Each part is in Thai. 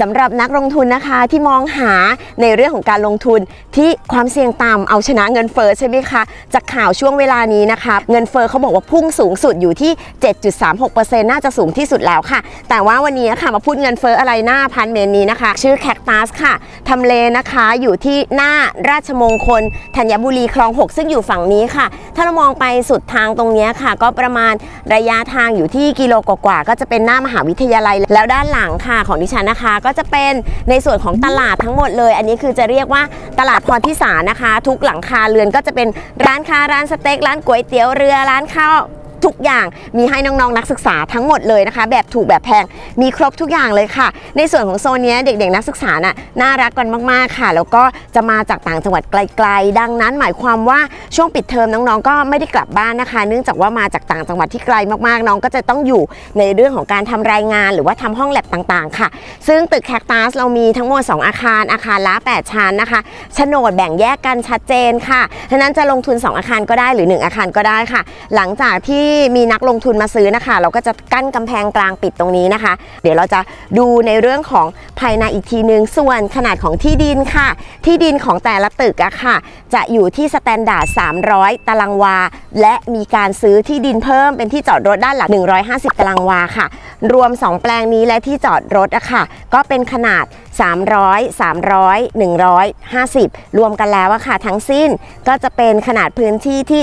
สำ หรับนักลงทุนนะคะที่มองหาในเรื่องของการลงทุนที่ความเสี่ยงต่ำเอาชนะเงินเฟ้อใช่ไหมคะ จากข่าวช่วงเวลานี้นะคะเงินเฟ้อเขาบอกว่าพุ่งสูงสุดอยู่ที่ 7.36%น่าจะสูงที่สุดแล้วค่ะ แต่ว่าวันนี้ค่ะมาพูดเงินเฟ้ออะไรหน้าพันเมนนี้นะคะ ชื่อแคคตัสค่ะทำเลนะคะอยู่ที่หน้าราชมงคลธัญบุรีคลอง 6 ซึ่งอยู่ฝั่งนี้ค่ะ ถ้าเรามองไปสุดทางตรงนี้ค่ะ ก็ประมาณระยะทางอยู่ที่กิโลกว่าๆก็จะเป็นหน้ามหาวิทยาลัย แล้วด้านหลังค่ะของดิฉันนะคะ ก็จะเป็นในส่วนของตลาดทั้งหมดเลย อันนี้คือจะเรียกว่าตลาดพรทิสานะคะ ทุกหลังคาเรือนก็จะเป็นร้านค้าร้านสเต็กร้านก๋วยเตี๋ยวเรือร้านข้าว ทุกอย่างมีให้น้องๆนักศึกษาทั้งหมดเลยนะคะ แบบถูกแบบแพงมีครบทุกอย่างเลยค่ะ ในส่วนของโซนนี้เด็กๆนักศึกษาน่ะน่ารักกันมากๆค่ะ แล้วก็จะมาจากต่างจังหวัดไกล ๆ ดังนั้นหมายความว่าช่วงปิดเทอมน้องๆ ก็ไม่ได้กลับบ้านนะคะ เนื่องจากว่ามาจากต่างจังหวัดที่ไกลมากๆน้องก็จะต้องอยู่ในเรื่องของการทำรายงาน หรือว่าทำห้องแลบต่างๆ ค่ะ ซึ่งตึกแคคตัสเรามีทั้งหมด 2 อาคารอาคารละ 8 ชั้นนะคะโฉนดแบ่งแยกกันชัดเจนค่ะฉะนั้นจะลงทุน 2 อาคารก็ได้หรือ 1 อาคารก็ได้ค่ะ หลังจากที่มีนักลงทุนมาซื้อนะคะ เราก็จะกั้นกำแพงกลางปิดตรงนี้นะคะ เดี๋ยวเราจะดูในเรื่องของภายในอีกทีนึง ส่วนขนาดของที่ดินค่ะ ที่ดินของแต่ละตึกอะค่ะ จะอยู่ที่สแตนดาร์ด300 ตารางวา และมีการซื้อที่ดินเพิ่มเป็นที่จอดรถด้านหลัง 150 ตารางวาค่ะ รวม 2 แปลงนี้และที่จอดรถอะค่ะ ก็เป็นขนาด 300 300 150 รวมกันแล้วอะค่ะ ทั้งสิ้นก็จะเป็นขนาดพื้นที่ที่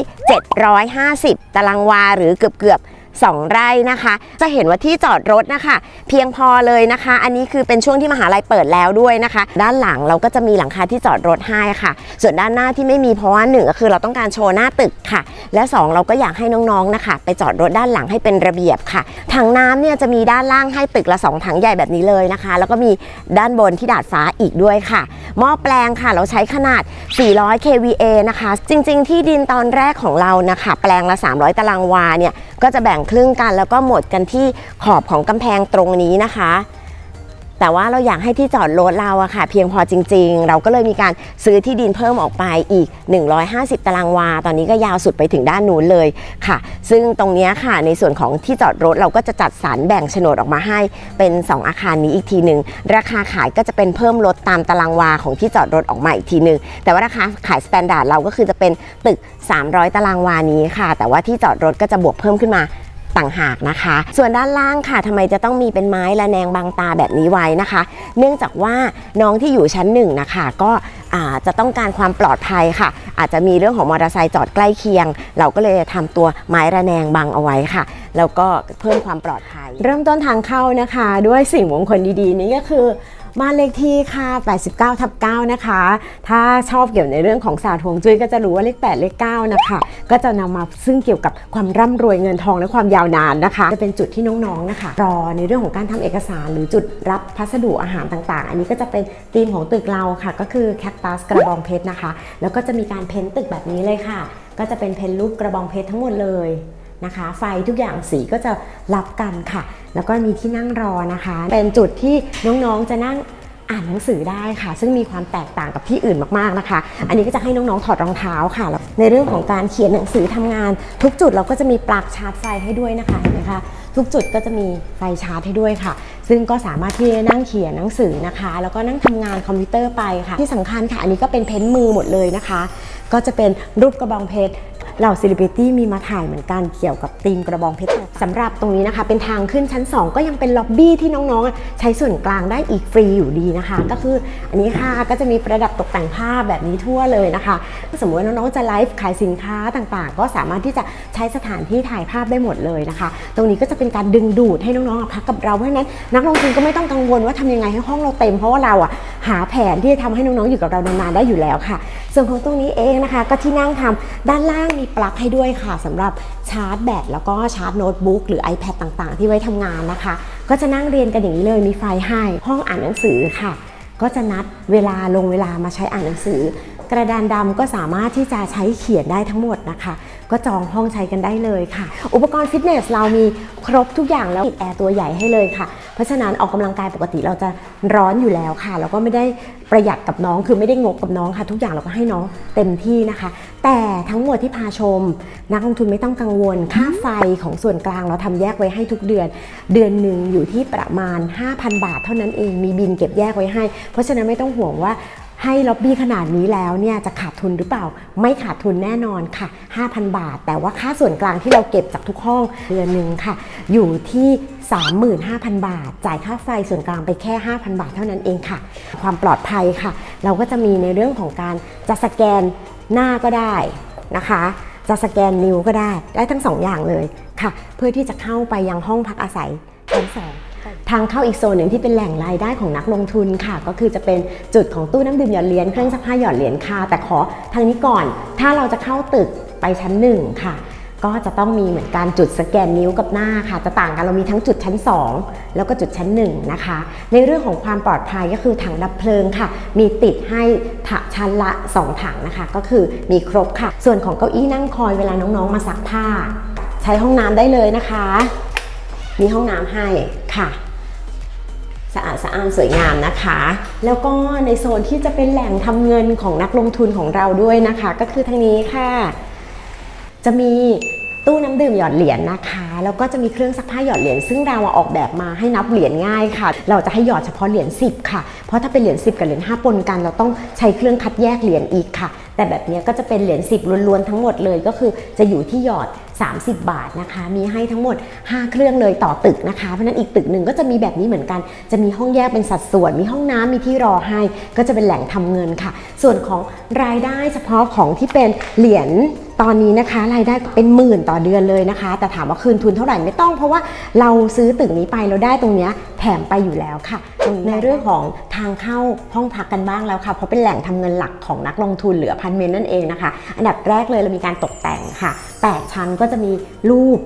750 ตารางวาหรือเกือบเกือบๆ 2 ไร่นะคะ จะเห็นว่าที่จอดรถนะคะ เพียงพอเลยนะคะ อันนี้คือเป็นช่วงที่มหาลัยเปิดแล้วด้วยนะคะ ด้านหลังเราก็จะมีหลังคาที่จอดรถให้ค่ะ ส่วนด้านหน้าที่ไม่มีเพราะว่าหนึ่งก็คือเราต้องการโชว์หน้าตึกค่ะ และสองเราก็อยากให้น้องๆนะคะ ไปจอดรถด้านหลังให้เป็นระเบียบค่ะถังน้ำเนี่ยจะมีด้านล่างให้ตึกละ 2 ถังใหญ่แบบนี้เลยนะคะ แล้วก็มีด้านบนที่ดาดฟ้าอีกด้วยค่ะหม้อแปลงค่ะ เราใช้ขนาด 400 kVA นะคะ จริง ๆ ที่ดินตอนแรกของเรานะคะ แปลงละ 300 ตารางวาเนี่ย ก็จะแบ่งครึ่งกันแล้วก็หมดกันที่ขอบของกำแพงตรงนี้นะคะ แต่ว่าเราอยากให้ที่จอดรถเราอะค่ะ เพียงพอจริง ๆ เราก็เลยมีการซื้อที่ดินเพิ่มออกไปอีก 150 ตารางวา ตอนนี้ก็ยาวสุดไปถึงด้านนู้นเลยค่ะ ซึ่งตรงนี้ค่ะในส่วนของที่จอดรถเราก็จะจัดสรรแบ่งโฉนดออกมาให้เป็น 2 อาคารนี้อีกทีหนึ่งราคาขายก็จะเป็นเพิ่มลดตามตารางวาของที่จอดรถออกมาอีกทีหนึ่งแต่ว่าราคาขายสแตนดาร์ดเราก็คือจะเป็นตึก 300 ตารางวานี้ค่ะ แต่ว่าที่จอดรถก็จะบวกเพิ่มขึ้นมา ต่างหากนะคะ ส่วนด้านล่างค่ะทำไมจะต้องมีเป็นไม้ระแนงบางตาแบบนี้ไว้นะคะ เนื่องจากว่าน้องที่อยู่ชั้นหนึ่งนะคะก็จะต้องการความปลอดภัยค่ะ อาจจะมีเรื่องของมอเตอร์ไซค์จอดใกล้เคียง เราก็เลยทำตัวไม้ระแนงบังเอาไว้ค่ะ แล้วก็เพิ่มความปลอดภัย เริ่มต้นทางเข้านะคะ ด้วยสิ่งมงคลดีๆ นี้ก็คือ บ้านเลขที่ค่ะ 89ทับ9นะคะ ถ้าชอบเกี่ยวในเรื่องของศาสตร์ฮวงจุ้ยก็จะรู้ว่าเลข 8 เลข 9 นะคะ ก็จะนำมาซึ่งเกี่ยวกับความร่ำรวยเงินทองและความยาวนานนะคะ จะเป็นจุดที่น้องๆนะคะ รอในเรื่องของการทำเอกสาร หรือจุดรับพัสดุอาหารต่างๆ อันนี้ก็จะเป็นธีมของตึกเราค่ะ ก็คือแคคตัสกระบองเพชรนะคะ แล้วก็จะมีการเพ้นตึกแบบนี้เลยค่ะ ก็จะเป็นเพ้นรูปกระบองเพชรทั้งหมดเลย นะคะ ไฟทุกอย่างสีก็จะรับกันค่ะ แล้วก็มีที่นั่งรอนะคะ เป็นจุดที่น้องๆจะนั่งอ่านหนังสือได้ค่ะ ซึ่งมีความแตกต่างกับที่อื่นมากๆนะคะ อันนี้ก็จะให้น้องๆถอดรองเท้าค่ะแล้วในเรื่องของการเขียนหนังสือทำงาน ทุกจุดเราก็จะมีปลั๊กชาร์จไฟให้ด้วยนะคะเห็นไหมคะทุกจุดก็จะมีไฟชาร์จให้ด้วยค่ะ ซึ่งก็สามารถที่จะนั่งเขียนหนังสือนะคะ แล้วก็นั่งทำงานคอมพิวเตอร์ไปค่ะ ที่สำคัญค่ะ อันนี้ก็เป็นเพ้นมือหมดเลยนะคะ ก็จะเป็นรูปกระบองเพชร เหล่าซเลบริตี้มีมาถ่ายเหมือนกันเกี่ยวกับธีมกระบองเพชรสำหรับตรงนี้นะคะ เป็นทางขึ้นชั้น 2 ก็ยังเป็นล็อบบี้ที่น้องๆ ใช้ส่วนกลางได้อีกฟรีอยู่ดีนะคะ ก็คืออันนี้ค่ะก็จะมีประดับตกแต่งภาพแบบนี้ทั่วเลยนะคะถ้าสมมติน้องๆจะไลฟ์ขายสินค้าต่างๆ ก็สามารถที่จะใช้สถานที่ถ่ายภาพได้หมดเลยนะคะ ตรงนี้ก็จะเป็นการดึงดูดให้น้องๆพักกับเราเพราะฉะนั้นนักลงทุนก็ไม่ต้องกังวลว่าทำยังไงให้ห้องเราเต็มเพราะว่าเราอะหาแผนที่จะทำให้น้องๆอยู่กับเรานานๆได้อยู่แล้วค่ะ ส่วนของตรงนี้เองนะคะ ก็ที่นั่งทำด้านล่างมีปลั๊กให้ด้วยค่ะสำหรับชาร์จแบตแล้วก็ชาร์จโน้ตบุ๊กหรือ iPad ต่างๆ ที่ไว้ทำงานนะคะ ก็จะนั่งเรียนกันอย่างนี้เลยมีไฟให้ห้องอ่านหนังสือค่ะ ก็จะนัดเวลาลงเวลามาใช้อ่านหนังสือ กระดานดำก็สามารถที่จะใช้เขียนได้ทั้งหมดนะคะ ก็จองห้องใช้กันได้เลยค่ะ อุปกรณ์ฟิตเนสเรามีครบทุกอย่างแล้วติดแอร์ตัวใหญ่ให้เลยค่ะ เพราะฉะนั้นออกกำลังกายปกติเราจะร้อนอยู่แล้วค่ะ แล้วก็ไม่ได้ประหยัดกับน้องคือไม่ได้งกกับน้องค่ะ ทุกอย่างเราก็ให้น้องเต็มที่นะคะ แต่ทั้งหมดที่พาชม นักลงทุนไม่ต้องกังวล ค่าไฟของส่วนกลางเราทำแยกไว้ให้ทุกเดือน เดือนหนึ่งอยู่ที่ประมาณ 5,000 บาท เท่านั้นเองมีบินเก็บแยกไว้ให้ เพราะฉะนั้นไม่ต้องห่วงว่า ให้ล็อบบี้ขนาดนี้แล้วเนี่ยจะขาดทุนหรือเปล่า ไม่ขาดทุนแน่นอนค่ะ 5,000 บาท แต่ว่าค่าส่วนกลางที่เราเก็บจากทุกห้องเดือนหนึ่งค่ะ อยู่ที่ 35,000 บาท จ่ายค่าไฟส่วนกลางไปแค่ 5,000 บาทเท่านั้นเองค่ะ ความปลอดภัยค่ะ เราก็จะมีในเรื่องของการจะสแกนหน้าก็ได้นะคะ จะสแกนนิ้วก็ได้ได้ทั้งสองอย่างเลยค่ะ เพื่อที่จะเข้าไปยังห้องพักอาศัยชั้นสอง ทางเข้าอีกโซนหนึ่งที่เป็นแหล่งรายได้ของนักลงทุนค่ะ ก็คือจะเป็นจุดของตู้น้ำดื่มหยอดเหรียญเครื่องซักผ้าหยอดเหรียญค่ะ แต่ขอทางนี้ก่อน ถ้าเราจะเข้าตึกไปชั้นหนึ่งค่ะก็จะต้องมีเหมือนการจุดสแกนนิ้วกับหน้าค่ะ จะต่างกันเรามีทั้งจุดชั้น 2 แล้วก็จุดชั้น1นะคะ ในเรื่องของความปลอดภัยก็คือถังดับเพลิงค่ะ มีติดให้ถชั้นละ 2 ถังนะคะ ก็คือมีครบค่ะ ส่วนของเก้าอี้นั่งคอยเวลาน้องๆมาซักผ้า ใช้ห้องน้ำได้เลยนะคะ มีห้องน้ำให้ค่ะสะอาดสะอ้านสวยงามนะคะ แล้วก็ในโซนที่จะเป็นแหล่งทำเงินของนักลงทุนของเราด้วยนะคะ ก็คือทางนี้ค่ะ จะมีตู้น้ำดื่มหยอดเหรียญนะคะ แล้วก็จะมีเครื่องซักผ้าหยอดเหรียญซึ่งเราอออกแบบมาให้นับเหรียญง่ายค่ะ เราจะให้หยอดเฉพาะเหรียญ10 ค่ะ เพราะถ้าเป็นเหรียญ10 กับเหรียญ5ปนกัน เราต้องใช้เครื่องคัดแยกเหรียญอีกค่ะ แต่แบบนี้ก็จะเป็นเหรียญ10ล้วนๆทั้งหมดเลยก็คือจะอยู่ที่หยอด 30 บาทนะคะ มีให้ทั้งหมด 5 เครื่องเลยต่อตึกนะคะ เพราะฉะนั้นอีกตึกหนึ่งก็จะมีแบบนี้เหมือนกัน จะมีห้องแยกเป็นสัดส่วน มีห้องน้ำมีที่รอให้ ก็จะเป็นแหล่งทำเงินค่ะ ส่วนของรายได้เฉพาะของที่เป็นเหรียญ ตอนนี้นะคะรายได้เป็นหมื่นต่อเดือนเลยนะคะ แต่ถามว่าคืนทุนเท่าไหร่ไม่ต้อง เพราะว่าเราซื้อตึกนี้ไปเราได้ตรงนี้แถมไปอยู่แล้วค่ะ ในเรื่องของทางเข้าห้องพักกันบ้างแล้วค่ะ เพราะเป็นแหล่งทำเงินหลักของนักลงทุนเหลือพันเมนนั่นเองนะคะ อันดับแรกเลยเรามีการตกแต่งค่ะ 8 ชั้นก็จะมีรูป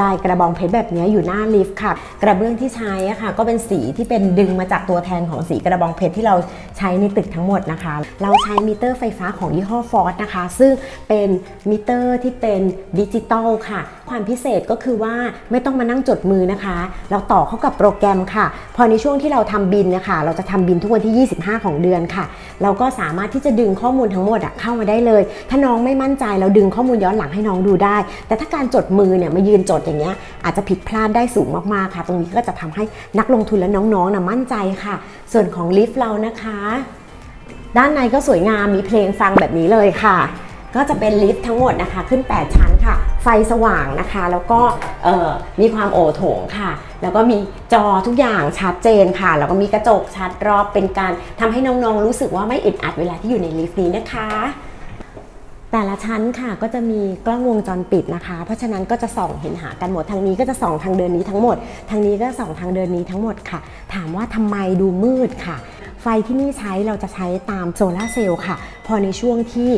ลายกระบองเพชรแบบนี้อยู่หน้าลิฟต์ค่ะ กระเบื้องที่ใช้อะค่ะ ก็เป็นสีที่เป็นดึงมาจากตัวแทนของสีกระบองเพชรที่เราใช้ในตึกทั้งหมดนะคะ เราใช้มิเตอร์ไฟฟ้าของยี่ห้อฟอร์ดนะคะ ซึ่งเป็นมิเตอร์ที่เป็นดิจิตอลค่ะความพิเศษก็คือว่าไม่ต้องมานั่งจดมือนะคะ เราต่อเข้ากับโปรแกรมค่ะ พอในช่วงที่เราทำบินนะคะ เราจะทำบินทุกวันที่ 25 ของเดือนค่ะ เราก็สามารถที่จะดึงข้อมูลทั้งหมดเข้ามาได้เลย ถ้าน้องไม่มั่นใจเราดึงข้อมูลย้อนหลังให้น้องดูได้ แต่ถ้าการจดมือเนี่ยมายืนจดอย่างเงี้ยอาจจะผิดพลาดได้สูงมากๆค่ะ ตรงนี้ก็จะทำให้นักลงทุนและน้องๆนะมั่นใจค่ะ ส่วนของลิฟต์เรานะคะ ด้านในก็สวยงามมีเพลงฟังแบบนี้เลยค่ะ ก็จะเป็นลิฟต์ทั้งหมดนะคะ ขึ้น 8 ชั้นค่ะ ไฟสว่างนะคะ แล้วก็มีความโอโถงค่ะ แล้วก็มีจอทุกอย่างชัดเจนค่ะ แล้วก็มีกระจกชัดรอบเป็นการทำให้น้องๆ รู้สึกว่าไม่อึดอัดเวลาที่อยู่ในลิฟต์นี้นะคะแต่ละชั้นค่ะก็จะมีกล้องวงจรปิดนะคะ เพราะฉะนั้นก็จะส่องเห็นหากันหมดทางนี้ก็จะส่องทางเดินนี้ทั้งหมด ทางนี้ก็ส่องทางเดินนี้ทั้งหมดค่ะ ถามว่าทำไมดูมืดค่ะ ฟที่นี่ใช้เราจะใช้ตามโซลาร์เซลล์ค่ะ พอในช่วงที่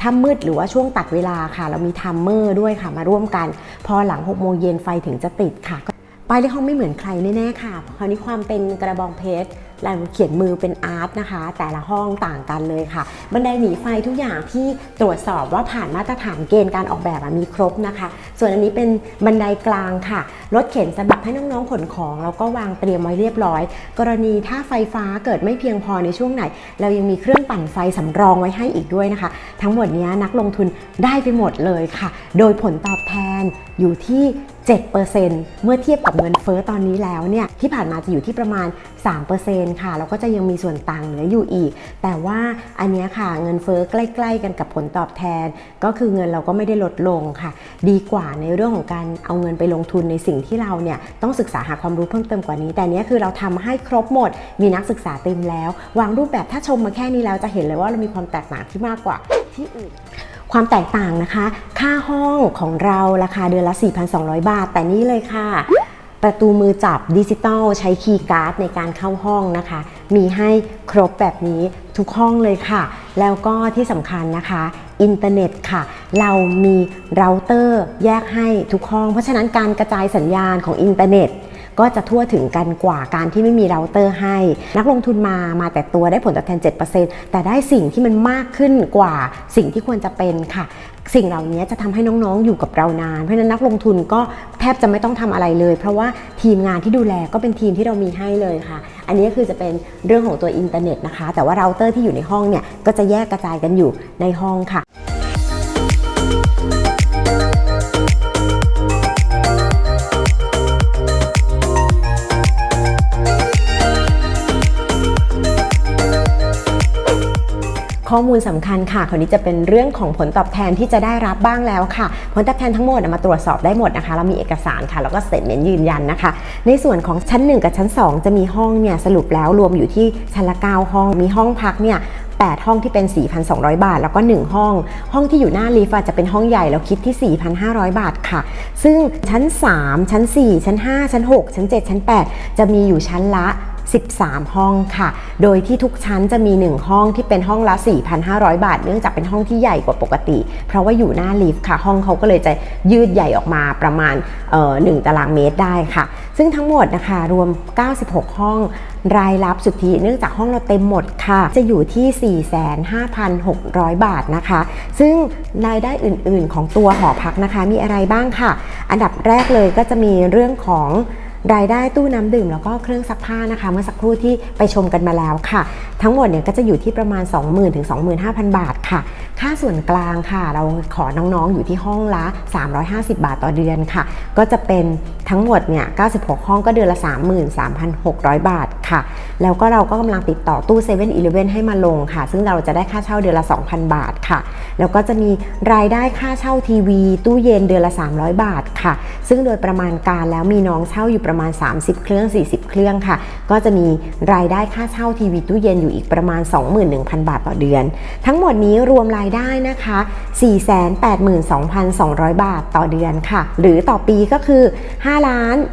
ถ้ามืดหรือว่าช่วงตัดเวลาค่ะ เรามีทัมเมอร์ด้วยค่ะมาร่วมกัน พอหลัง6โมงเย็นไฟถึงจะติดค่ะ ป้ายเลขห้องไม่เหมือนใครแน่ๆค่ะ คราวนี้ความเป็นกระบองเพชรลายเขียนมือเป็นอาร์ตนะคะ แต่ละห้องต่างกันเลยค่ะ บันไดหนีไฟทุกอย่างที่ตรวจสอบว่าผ่านมาตรฐานเกณฑ์การออกแบบมีครบนะคะ ส่วนอันนี้เป็นบันไดกลางค่ะ รถเข็นสำหรับให้น้องๆขนของ แล้วก็วางเตรียมไว้เรียบร้อย กรณีถ้าไฟฟ้าเกิดไม่เพียงพอในช่วงไหน เรายังมีเครื่องปั่นไฟสำรองไว้ให้อีกด้วยนะคะ ทั้งหมดนี้นักลงทุนได้ไปหมดเลยค่ะ โดยผลตอบแทนอยู่ที่ 7%เมื่อเทียบกับเงินเฟ้อตอนนี้แล้วเนี่ยที่ผ่านมาจะอยู่ที่ประมาณ 3%ค่ะ แล้วก็จะยังมีส่วนต่างเหลืออยู่อีก แต่ว่าอันนี้ค่ะเงินเฟ้อใกล้ ๆ กันกับผลตอบแทน ก็คือเงินเราก็ไม่ได้ลดลงค่ะ ดีกว่าในเรื่องของการเอาเงินไปลงทุนในสิ่งที่เราเนี่ยต้องศึกษาหาความรู้เพิ่มเติมกว่านี้ แต่นี้คือเราทำให้ครบหมด มีนักศึกษาเต็มแล้ว วางรูปแบบถ้าชมมาแค่นี้แล้วจะเห็นเลยว่าเรามีความแตกต่างที่มากกว่าที่อื่น ความแตกต่างนะคะ ค่าห้องของเราราคาเดือนละ 4,200 บาท แต่นี่เลยค่ะ ประตูมือจับดิจิตอลใช้คีย์การ์ดในการเข้าห้องนะคะ มีให้ครบแบบนี้ทุกห้องเลยค่ะ แล้วก็ที่สำคัญนะคะอินเทอร์เน็ตค่ะ เรามีเราเตอร์แยกให้ทุกห้อง เพราะฉะนั้นการกระจายสัญญาณของอินเทอร์เน็ต ก็จะทั่วถึงกันกว่าการที่ไม่มีเราเตอร์ให้ นักลงทุนมามาแต่ตัวได้ผลตอบแทน 7%แต่ได้สิ่งที่มันมากขึ้นกว่าสิ่งที่ควรจะเป็นค่ะสิ่งเหล่านี้จะทำให้น้องๆ อยู่กับเรานาน เพราะฉะนั้นนักลงทุนก็แทบจะไม่ต้องทำอะไรเลย เพราะว่าทีมงานที่ดูแลก็เป็นทีมที่เรามีให้เลยค่ะ อันนี้ก็คือจะเป็นเรื่องของตัวอินเทอร์เน็ตนะคะ แต่ว่าเราเตอร์ที่อยู่ในห้องเนี่ยก็จะแยกกระจายกันอยู่ในห้องค่ะ ข้อมูลสำคัญค่ะคราวนี้จะเป็นเรื่องของผลตอบแทนที่จะได้รับบ้างแล้วค่ะ ผลตอบแทนทั้งหมดมาตรวจสอบได้หมดนะคะ เรามีเอกสารค่ะ แล้วก็เสเตทเมนต์ยืนยันนะคะ ในส่วนของชั้น 1 กับชั้น 2 จะมีห้องเนี่ยสรุปแล้วรวมอยู่ที่ชั้นละ 9 ห้อง มีห้องพักเนี่ย8 ห้องที่เป็น 4,200 บาท แล้วก็ 1 ห้อง ห้องที่อยู่หน้าลิฟต์อะจะเป็นห้องใหญ่แล้วคิดที่ 4,500 บาทค่ะ ซึ่งชั้น 3 ชั้น 4 ชั้น 5 ชั้น 6 ชั้น 7 ชั้น 8 จะมีอยู่ชั้นละ 13 ห้องค่ะ โดยที่ทุกชั้นจะมี 1 ห้องที่เป็นห้องละ 4,500 บาท เนื่องจากเป็นห้องที่ใหญ่กว่าปกติ เพราะว่าอยู่หน้าลิฟต์ค่ะ ห้องเขาก็เลยจะยืดใหญ่ออกมาประมาณเอ่อ1ตารางเมตรได้ค่ะ ซึ่งทั้งหมดนะคะรวม 96 ห้องรายรับสุทธิเนื่องจากห้องเราเต็มหมดค่ะ จะอยู่ที่ 45,600 บาทนะคะ ซึ่งรายได้อื่นๆ ของตัวหอพักนะคะมีอะไรบ้างค่ะ อันดับแรกเลยก็จะมีเรื่องของ รายได้ตู้น้ำดื่มแล้วก็เครื่องซักผ้านะคะ เมื่อสักครู่ที่ไปชมกันมาแล้วค่ะทั้งหมดเนี่ยก็จะอยู่ที่ประมาณ 20,000ถึง25,000 บาทค่ะ ค่าส่วนกลางค่ะ เราขอน้องๆอยู่ที่ห้องละ 350 บาทต่อเดือนค่ะ ก็จะเป็นทั้งหมดเนี่ย 96 ห้องก็เดือนละ 33,600 บาทค่ะ แล้วก็เราก็กำลังติดต่อตู้7 e เ e ่ e อให้มาลงค่ะ ซึ่งเราจะได้ค่าเช่าเดือนละ 2,000 บาทค่ะ แล้วก็จะมีรายได้ค่าเช่าทีวี ตู้เย็นเดือนละ 300 บาทค่ะ ซึ่งโดยประมาณการแล้วมีน้องเช่าอยู่ประมาณ 30 เครื่อง 40 เครื่องค่ะ ก็จะมีรายได้ค่าเช่าทีวีตู้เย็นอยู่อีกประมาณ 21,000 บาทต่อเดือน ทั้งหมดนี้รวมรายได้นะคะ 482,200 บาทต่อเดือนค่ะ หรือต่อปีก็คือ 5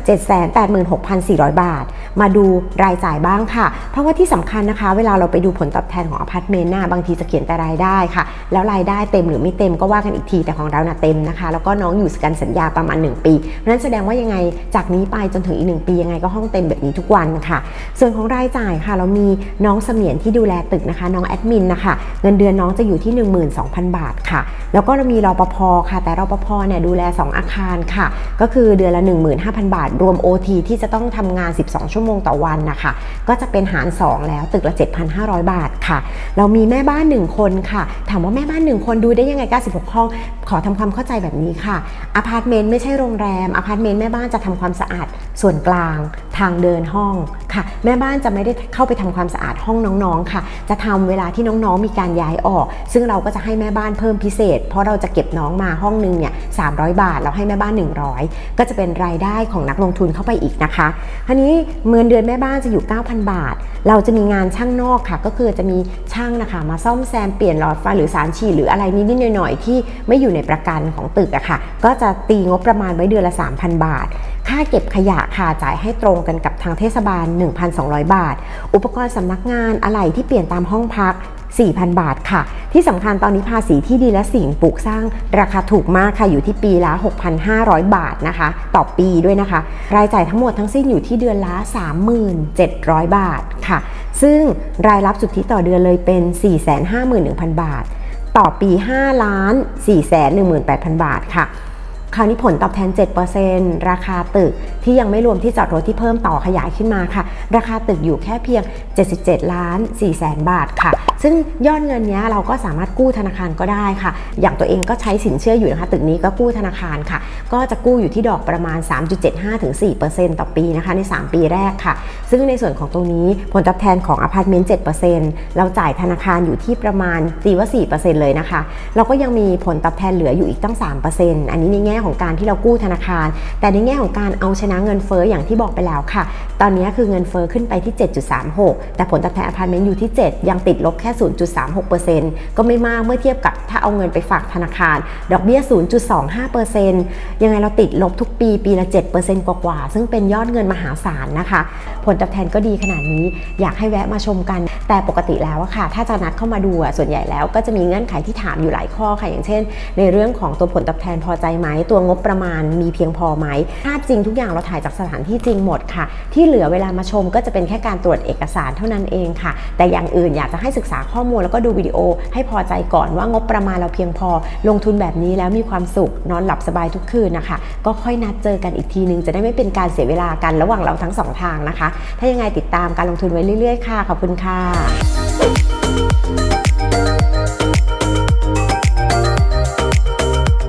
786,400 บาท มาดูรายจ่ายบ้างค่ะ เพราะว่าที่สำคัญนะคะ เวลาเราไปดูผลตอบแทนของอพาร์ตเมนต์น่ะบางทีจะเขียนแต่รายได้ค่ะ แล้วรายได้เต็มหรือไม่เต็มก็ว่ากันอีกทีแต่ของเราน่ะเต็มนะคะ แล้วก็น้องอยู่กันสัญญาประมาณ 1 ปีเพราะนั้นแสดงว่ายังไงจากนี้ไปจนถึงอีก 1 ปียังไงก็ห้องเต็มแบบนี้ทุกวันค่ะ ส่วนของรายจ่ายค่ะเรามีน้องเสมียนที่ดูแลตึกนะคะ น้องแอดมินนะคะเงินเดือนน้องจะอยู่ที่ 12,000 บาทค่ะ แล้วก็เรามีรปภค่ะ แต่รปภเนี่ยดูแล 2 อาคารค่ะ ก็คือเดือนละ 15,000 บาท รวม OT ที่จะต้องทำงาน 12 ชั่วโมงโมงต่อวันนะคะ ก็จะเป็นหาร 2 แล้วตึกละ 7,500 บาทค่ะ เรามีแม่บ้าน 1 คนค่ะ ถามว่าแม่บ้าน 1 คนดูได้ยังไง 96 ห้อง ขอทำความเข้าใจแบบนี้ค่ะอพาร์ตเมนต์ไม่ใช่โรงแรมอพาร์ตเมนต์แม่บ้านจะทำความสะอาดส่วนกลางทางเดินห้องค่ะ แม่บ้านจะไม่ได้เข้าไปทำความสะอาดห้องน้องๆค่ะ จะทำเวลาที่น้องๆมีการย้ายออก ซึ่งเราก็จะให้แม่บ้านเพิ่มพิเศษ เพราะเราจะเก็บน้องมาห้องนึงเนี่ย300 บาท เราให้แม่บ้าน 100 ก็จะเป็นรายได้ของนักลงทุนเข้าไปอีกนะคะทีนี้เงินเดือนแม่บ้านจะอยู่ 9,000 บาท เราจะมีงานช่างนอกค่ะ ก็คือจะมีช่างนะคะ มาซ่อมแซมเปลี่ยนหลอดไฟหรือสารฉีดหรืออะไรนิดๆหน่อยๆที่ไม่อยู่ในประกันของตึกอะค่ะ ก็จะตีงบประมาณไว้เดือนละ 3,000 บาท ค่าเก็บขยะค่ะจ่ายให้ตรงกันกับทางเทศบาล 1,200 บาท อุปกรณ์สำนักงานอะไรที่เปลี่ยนตามห้องพัก 4,000 บาทค่ะ ที่สำคัญตอนนี้ภาษีที่ดินและสิ่งปลูกสร้างราคาถูกมากค่ะ อยู่ที่ปีละ 6,500 บาทนะคะ ต่อปีด้วยนะคะ รายจ่ายทั้งหมดทั้งสิ้นอยู่ที่เดือนละ 3,700 บาทค่ะ ซึ่งรายรับสุทธิต่อเดือนเลยเป็น 451,000 บาท ต่อปี 5 ล้าน 418,000 บาทค่ะ คราวนี้ผลตอบแทน 7%ราคาตึก ที่ยังไม่รวมที่จอดรถที่เพิ่มต่อขยายขึ้นมาค่ะ ราคาตึกอยู่แค่เพียง 77 ล้าน4แสนบาทค่ะ ซึ่งยอดเงินนี้เราก็สามารถกู้ธนาคารก็ได้ค่ะ อย่างตัวเองก็ใช้สินเชื่ออยู่นะคะ ตึกนี้ก็กู้ธนาคารค่ะ ก็จะกู้อยู่ที่ดอกประมาณ 3.75ถึง4%ต่อปีนะคะใน 3 ปีแรกค่ะ ซึ่งในส่วนของตรงนี้ผลตอบแทนของอพาร์ตเมนต์ 7%เราจ่ายธนาคารอยู่ที่ประมาณตีว่า 4%เลยนะคะ เราก็ยังมีผลตอบแทนเหลืออยู่อีกตั้ง 3%อันนี้ในแง่ของการที่เรากู้ธนาคาร แต่ในแง่ของการเอาชนะเงินเฟ้ออย่างที่บอกไปแล้วค่ะ ตอนนี้คือเงินเฟ้อขึ้นไปที่ 7.36 แต่ผลตอบแทนอพาร์ตเมนต์อยู่ที่ 7 ยังติดลบแค่ 0.36%ก็ไม่มากเมื่อเทียบกับถ้าเอาเงินไปฝากธนาคาร ดอกเบี้ย 0.25%ยังไงเราติดลบทุกปีปีละ 7%กว่าๆ ซึ่งเป็นยอดเงินมหาศาลนะคะ ผลตอบแทนก็ดีขนาดนี้อยากให้แวะมาชมกัน แต่ปกติแล้วอะค่ะ ถ้าจะนัดเข้ามาดูอะส่วนใหญ่แล้วก็จะมีเงื่อนไขที่ถามอยู่หลายข้อค่ะ อย่างเช่น ในเรื่องของตัวผลตอบแทนพอใจไหม ตัวงบประมาณมีเพียงพอไหมถ้าจริงทุกอย่างเราถ่ายจากสถานที่จริงหมดค่ะ ที่เหลือเวลามาชมก็จะเป็นแค่การตรวจเอกสารเท่านั้นเองค่ะ แต่อย่างอื่นอยากจะให้ศึกษาข้อมูลแล้วก็ดูวิดีโอ ให้พอใจก่อนว่างบประมาณเราเพียงพอ ลงทุนแบบนี้แล้วมีความสุขนอนหลับสบายทุกคืนนะคะ ก็ค่อยนัดเจอกันอีกทีนึง จะได้ไม่เป็นการเสียเวลากันระหว่างเราทั้งสองทางนะคะ ถ้ายังไงติดตามการลงทุนไว้เรื่อย ๆ ค่ะ ขอบคุณค่ะ